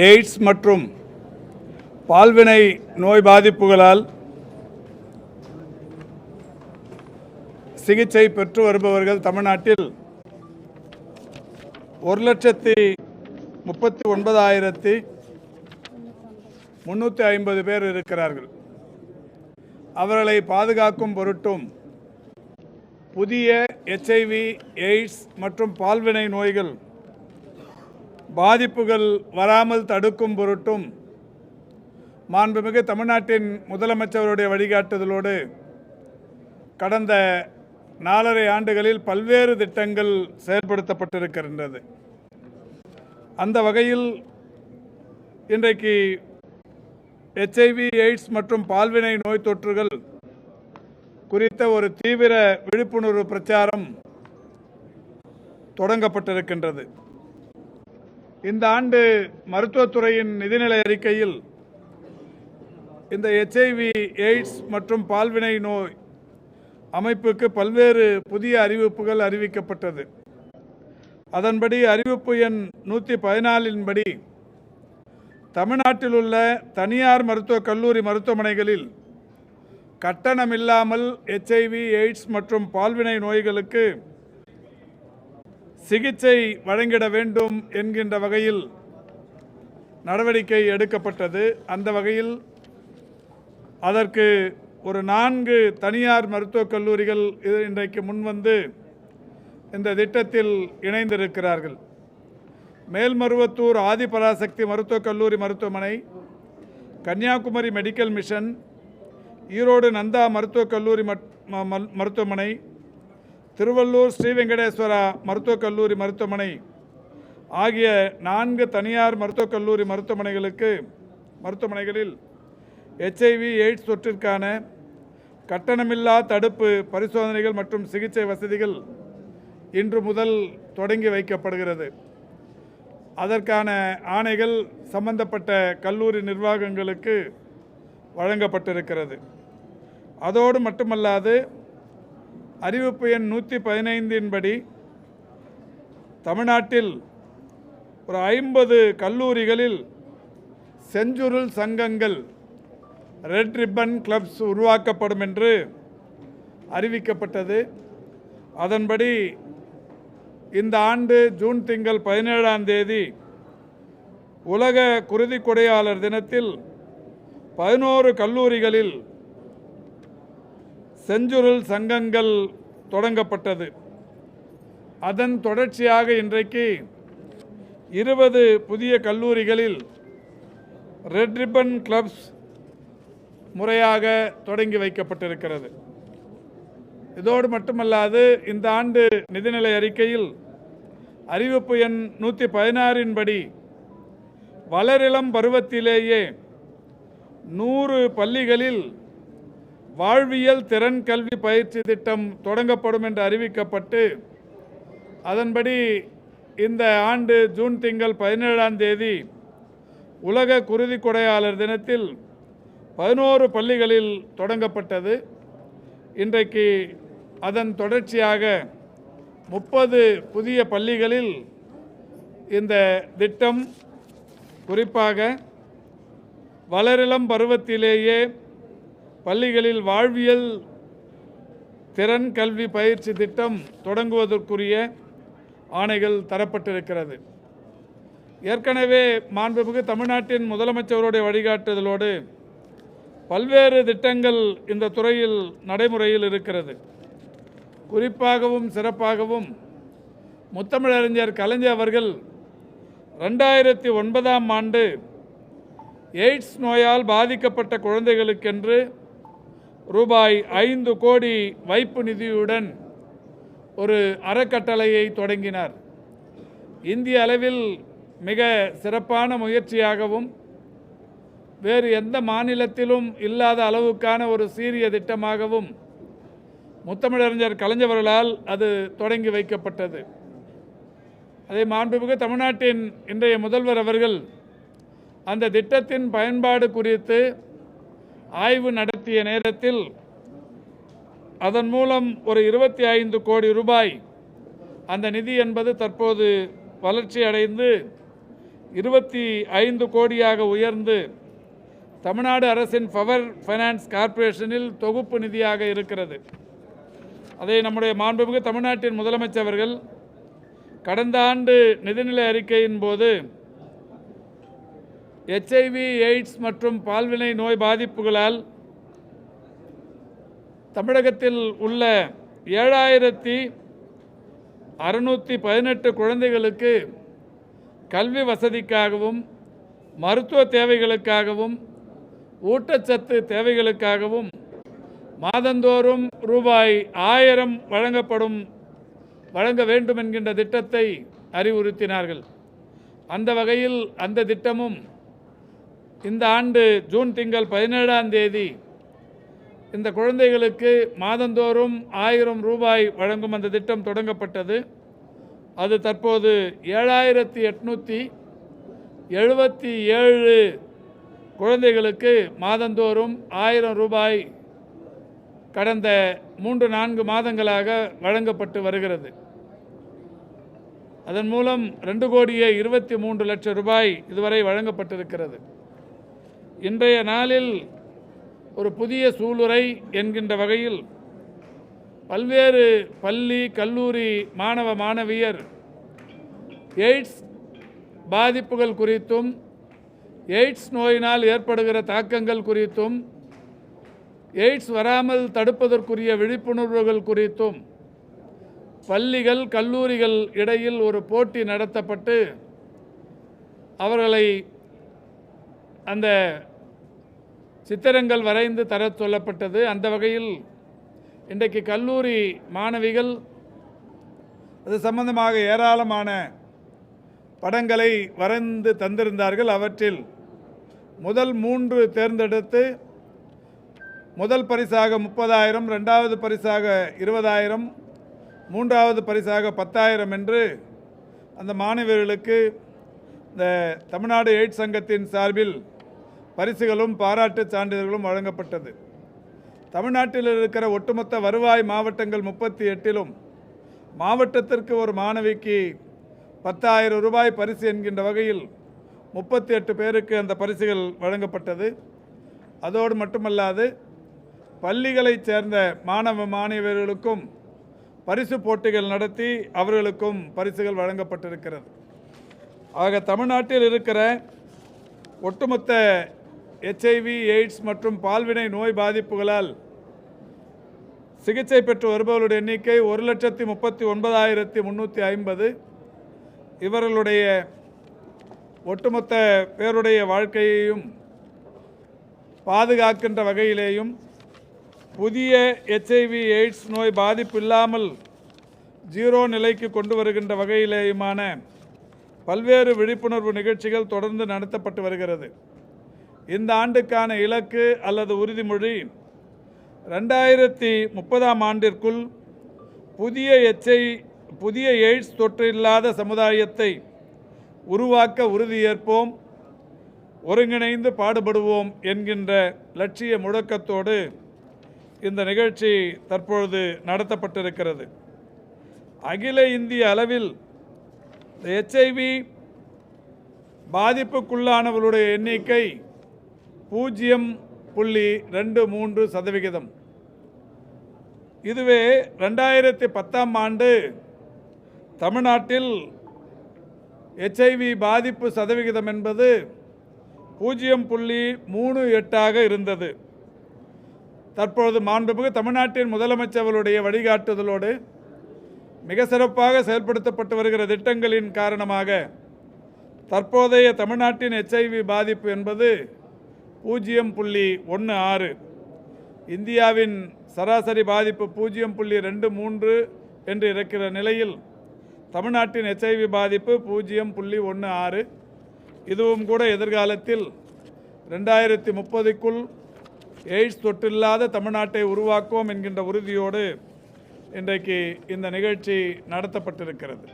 AIDS மற்றும் பால்வினை நோய் பாதிப்புகளால் சிகிச்சை பெற்று வருபவர்கள் தமிழ்நாட்டில் ஒரு லட்சத்தி முப்பத்தி ஒன்பதாயிரத்தி முன்னூற்றி ஐம்பது பேர் இருக்கிறார்கள். அவர்களை பாதுகாக்கும் பொருட்டும் புதிய எச்ஐவி எய்ட்ஸ் மற்றும் பால்வினை நோய்கள் பாதிப்புகள் வராமல் தடுக்கும் பொருட்டும் மாண்புமிகு தமிழ்நாட்டின் முதலமைச்சருடைய வழிகாட்டுதலோடு கடந்த நாலரை ஆண்டுகளில் பல்வேறு திட்டங்கள் செயல்படுத்தப்பட்டிருக்கின்றது. அந்த வகையில் இன்றைக்கு எச்ஐவி எய்ட்ஸ் மற்றும் பால்வினை நோய் தொற்றுகள் குறித்த ஒரு தீவிர விழிப்புணர்வு பிரச்சாரம் தொடங்கப்பட்டிருக்கின்றது. இந்த ஆண்டு மருத்துவத்துறையின் நிதிநிலை அறிக்கையில் இந்த எச்ஐவி எய்ட்ஸ் மற்றும் பால்வினை நோய் அமைப்புக்கு பல்வேறு புதிய அறிவிப்புகள் அறிவிக்கப்பட்டது. அதன்படி அறிவிப்பு எண் நூற்றி பதினாலின்படி தமிழ்நாட்டில் உள்ள தனியார் மருத்துவக் கல்லூரி மருத்துவமனைகளில் கட்டணமில்லாமல் எச்ஐவி எய்ட்ஸ் மற்றும் பால்வினை நோய்களுக்கு சிகிச்சை வழங்கிட வேண்டும் என்கின்ற வகையில் நடவடிக்கை எடுக்கப்பட்டது. அந்த வகையில் அதற்கு ஒரு நான்கு தனியார் மருத்துவக் கல்லூரிகள் இது இன்றைக்கு முன்வந்து இந்த திட்டத்தில் இணைந்திருக்கிறார்கள். மேல்மருவத்தூர் ஆதிபராசக்தி மருத்துவக் கல்லூரி மருத்துவமனை கன்னியாகுமரி மெடிக்கல் மிஷன் ஈரோடு நந்தா மருத்துவக் கல்லூரி மட்- ம- ம- மருத்துவமனை திருவள்ளூர் ஸ்ரீ வெங்கடேஸ்வரா மருத்துவக் கல்லூரி மருத்துவமனை ஆகிய நான்கு தனியார் மருத்துவக் கல்லூரி மருத்துவமனைகளுக்கு மருத்துவமனைகளில் எச்ஐவி எய்ட்ஸ் தொற்றிற்கான கட்டணமில்லா தடுப்பு பரிசோதனைகள் மற்றும் சிகிச்சை வசதிகள் இன்று முதல் தொடங்கி வைக்கப்படுகிறது. அதற்கான ஆணைகள் சம்பந்தப்பட்ட கல்லூரி நிர்வாகங்களுக்கு வழங்கப்பட்டிருக்கிறது. அதோடு மட்டுமல்லாது அறிவிப்பு எண் நூற்றி பதினைந்தின்படி தமிழ்நாட்டில் ஒரு ஐம்பது கல்லூரிகளில் செஞ்சுருள் சங்கங்கள் ரெட் ரிப்பன் கிளப்ஸ் உருவாக்கப்படும் என்று அறிவிக்கப்பட்டது. அதன்படி இந்த ஆண்டு ஜூன் திங்கள் பதினேழாம் தேதி உலக குருதி கொடையாளர் தினத்தில் பதினோரு கல்லூரிகளில் செஞ்சுருள் சங்கங்கள் தொடங்கப்பட்டது. அதன் தொடர்ச்சியாக இன்றைக்கு இருபது புதிய கல்லூரிகளில் ரெட் ரிப்பன் கிளப்ஸ் முறையாக தொடங்கி வைக்கப்பட்டிருக்கிறது. இதோடு மட்டுமல்லாது இந்த ஆண்டு நிதிநிலை அறிக்கையில் அறிவிப்பு எண் நூற்றி பதினாறின் படி வளரிளம் பருவத்திலேயே நூறு பள்ளிகளில் வாழ்வியல் திறன் கல்வி பயிற்சி திட்டம் தொடங்கப்படும் என்று அறிவிக்கப்பட்டு அதன்படி இந்த ஆண்டு ஜூன் திங்கள் பதினேழாம் தேதி உலக குருதி கொடையாளர் தினத்தில் பதினோரு பள்ளிகளில் தொடங்கப்பட்டது. இன்றைக்கு அதன் தொடர்ச்சியாக முப்பது புதிய பள்ளிகளில் இந்த திட்டம் குறிப்பாக வளரிளம் பருவத்திலேயே பள்ளிகளில் வாழ்வியல் திறன் கல்வி பயிற்சி திட்டம் தொடங்குவதற்குரிய ஆணைகள் தரப்பட்டிருக்கிறது. ஏற்கனவே மாண்புமிகு தமிழ்நாட்டின் முதலமைச்சருடைய வழிகாட்டுதலோடு பல்வேறு திட்டங்கள் இந்த துறையில் நடைமுறையில் இருக்கிறது. குறிப்பாகவும் சிறப்பாகவும் முத்தமிழறிஞர் கலைஞர் அவர்கள் ரெண்டாயிரத்தி ஒன்பதாம் ஆண்டு எய்ட்ஸ் நோயால் பாதிக்கப்பட்ட குழந்தைகளுக்கென்று ரூபாய் ஐந்து கோடி வைப்பு நிதியுடன் ஒரு அறக்கட்டளையை தொடங்கினார். இந்திய அளவில் மிக சிறப்பான முயற்சியாகவும் வேறு எந்த மாநிலத்திலும் இல்லாத அளவுக்கான ஒரு சீரிய திட்டமாகவும் முத்தமிழறிஞர் கலைஞர்களால் அது தொடங்கி வைக்கப்பட்டது. அதை மாண்புமிகு தமிழ்நாட்டின் இன்றைய முதல்வர் அவர்கள் அந்த திட்டத்தின் பயன்பாடு குறித்து ஆய்வு நடத்திய நேரத்தில் அதன் மூலம் ஒரு இருபத்தி ஐந்து கோடி ரூபாய் அந்த நிதி என்பது தற்போது வளர்ச்சி அடைந்து இருபத்தி ஐந்து கோடியாக உயர்ந்து தமிழ்நாடு அரசின் பவர் ஃபைனான்ஸ் கார்ப்பரேஷனில் தொகுப்பு நிதியாக இருக்கிறது. அதை நம்முடைய மாண்புமிகு தமிழ்நாட்டின் முதலமைச்சர் அவர்கள் கடந்த ஆண்டு நிதிநிலை அறிக்கையின் போது எச்ஐவி எய்ட்ஸ் மற்றும் பால்வினை நோய் பாதிப்புகளால் தமிழகத்தில் உள்ள ஏழாயிரத்தி அறுநூற்றி பதினெட்டு குழந்தைகளுக்கு கல்வி வசதிக்காகவும் மருத்துவ தேவைகளுக்காகவும் ஊட்டச்சத்து தேவைகளுக்காகவும் மாதந்தோறும் ரூபாய் ஆயிரம் வழங்கப்படும் வழங்க வேண்டும் என்கின்ற திட்டத்தை அறிவுறுத்தினார்கள். அந்த வகையில் அந்த திட்டமும் இந்த ஆண்டு ஜூன் திங்கள் பதினேழாம் தேதி இந்த குழந்தைகளுக்கு மாதந்தோறும் ஆயிரம் ரூபாய் வழங்கும் அந்த திட்டம் தொடங்கப்பட்டது. அது தற்போது ஏழாயிரத்தி எட்நூற்றி எழுபத்தி ஏழு குழந்தைகளுக்கு மாதந்தோறும் ஆயிரம் ரூபாய் கடந்த மூன்று நான்கு மாதங்களாக வழங்கப்பட்டு வருகிறது. அதன் மூலம் ரெண்டு கோடியே இருபத்தி மூன்று லட்சம் ரூபாய் இதுவரை வழங்கப்பட்டிருக்கிறது. இன்றைய நாளில் ஒரு புதிய சூளுரை என்கின்ற வகையில் பல்வேறு பள்ளி கல்லூரி மாணவ மாணவியர் எய்ட்ஸ் பாதிப்புகள் குறித்தும் எய்ட்ஸ் நோயினால் ஏற்படுகிற தாக்கங்கள் குறித்தும் எய்ட்ஸ் வராமல் தடுப்பதற்குரிய விழிப்புணர்வுகள் குறித்தும் பள்ளிகள் கல்லூரிகள் இடையில் ஒரு போட்டி நடத்தப்பட்டு அவர்களை அந்த சித்திரங்கள் வரைந்து தர சொல்லப்பட்டது. அந்த வகையில் இன்றைக்கு கல்லூரி மாணவிகள் அது சம்பந்தமாக ஏராளமான படங்களை வரைந்து தந்திருந்தார்கள். அவற்றில் முதல் மூன்று தேர்ந்தெடுத்து முதல் பரிசாக முப்பதாயிரம் ரெண்டாவது பரிசாக இருபதாயிரம் மூன்றாவது பரிசாக பத்தாயிரம் என்று அந்த மாணவர்களுக்கு இந்த தமிழ்நாடு எய்ட்ஸ் சங்கத்தின் சார்பில் பரிசுகளும் பாராட்டுச் சான்றிதழ்களும் வழங்கப்பட்டது. தமிழ்நாட்டில் இருக்கிற ஒட்டுமொத்த வருவாய் மாவட்டங்கள் முப்பத்தி எட்டிலும் மாவட்டத்திற்கு ஒரு மாணவிக்கு பத்தாயிரம் ரூபாய் பரிசு என்கின்ற வகையில் முப்பத்தி எட்டு பேருக்கு அந்த பரிசுகள் வழங்கப்பட்டது. அதோடு மட்டுமல்லாது பள்ளிகளைச் சேர்ந்த மாணவ மாணவியர்களுக்கும் பரிசு போட்டிகள் நடத்தி அவர்களுக்கும் பரிசுகள் வழங்கப்பட்டிருக்கிறது. ஆக தமிழ்நாட்டில் இருக்கிற ஒட்டுமொத்த எச்ஐவி எய்ட்ஸ் மற்றும் பால்வினை நோய் பாதிப்புகளால் சிகிச்சை பெற்று வருபவர்களுடைய எண்ணிக்கை ஒரு லட்சத்தி முப்பத்தி ஒன்பதாயிரத்தி முந்நூற்றி ஐம்பது. இவர்களுடைய ஒட்டுமொத்த பேருடைய வாழ்க்கையையும் பாதுகாக்கின்ற வகையிலேயும் புதிய எச்ஐவி எய்ட்ஸ் நோய் பாதிப்பு இல்லாமல் ஜீரோ நிலைக்கு கொண்டு வருகின்ற வகையிலேயுமான பல்வேறு விழிப்புணர்வு நிகழ்ச்சிகள் தொடர்ந்து நடத்தப்பட்டு வருகிறது. இந்த ஆண்டுக்கான இலக்கு அல்லது உறுதிமொழி ரெண்டாயிரத்தி முப்பதாம் ஆண்டிற்குள் புதிய எச்ஐ புதிய எய்ட்ஸ் தொற்று இல்லாத சமுதாயத்தை உருவாக்க உறுதியேற்போம் ஒருங்கிணைந்து பாடுபடுவோம் என்கின்ற லட்சிய முழக்கத்தோடு இந்த நிகழ்ச்சி தற்பொழுது நடத்தப்பட்டிருக்கிறது. அகில இந்திய அளவில் எச்ஐவி பாதிப்புக்குள்ளானவர்களுடைய எண்ணிக்கை பூஜ்ஜியம் புள்ளி ரெண்டு மூன்று சதவிகிதம். இதுவே ரெண்டாயிரத்தி பத்தாம் ஆண்டு தமிழ்நாட்டில் எச்ஐவி பாதிப்பு சதவிகிதம் என்பது பூஜ்ஜியம் புள்ளி மூணு எட்டாக இருந்தது. தற்பொழுது மாண்புமிகு தமிழ்நாட்டின் முதலமைச்சர்களுடைய வழிகாட்டுதலோடு மிக சிறப்பாக செயல்படுத்தப்பட்டு வருகிற திட்டங்களின் காரணமாக தற்போதைய தமிழ்நாட்டின் எச்ஐவி பாதிப்பு என்பது பூஜ்ஜியம் புள்ளி ஒன்று ஆறு. இந்தியாவின் சராசரி பாதிப்பு பூஜ்ஜியம் புள்ளி ரெண்டு மூன்று என்று இருக்கிற நிலையில் தமிழ்நாட்டின் எச்ஐவி பாதிப்பு பூஜ்ஜியம் புள்ளி ஒன்று ஆறு. இதுவும் கூட எதிர்காலத்தில் ரெண்டாயிரத்தி முப்பதுக்குள் எய்ட்ஸ் தொற்றில்லாத தமிழ்நாட்டை உருவாக்குவோம் என்கின்ற உறுதியோடு இன்றைக்கு இந்த நிகழ்ச்சி நடத்தப்பட்டிருக்கிறது.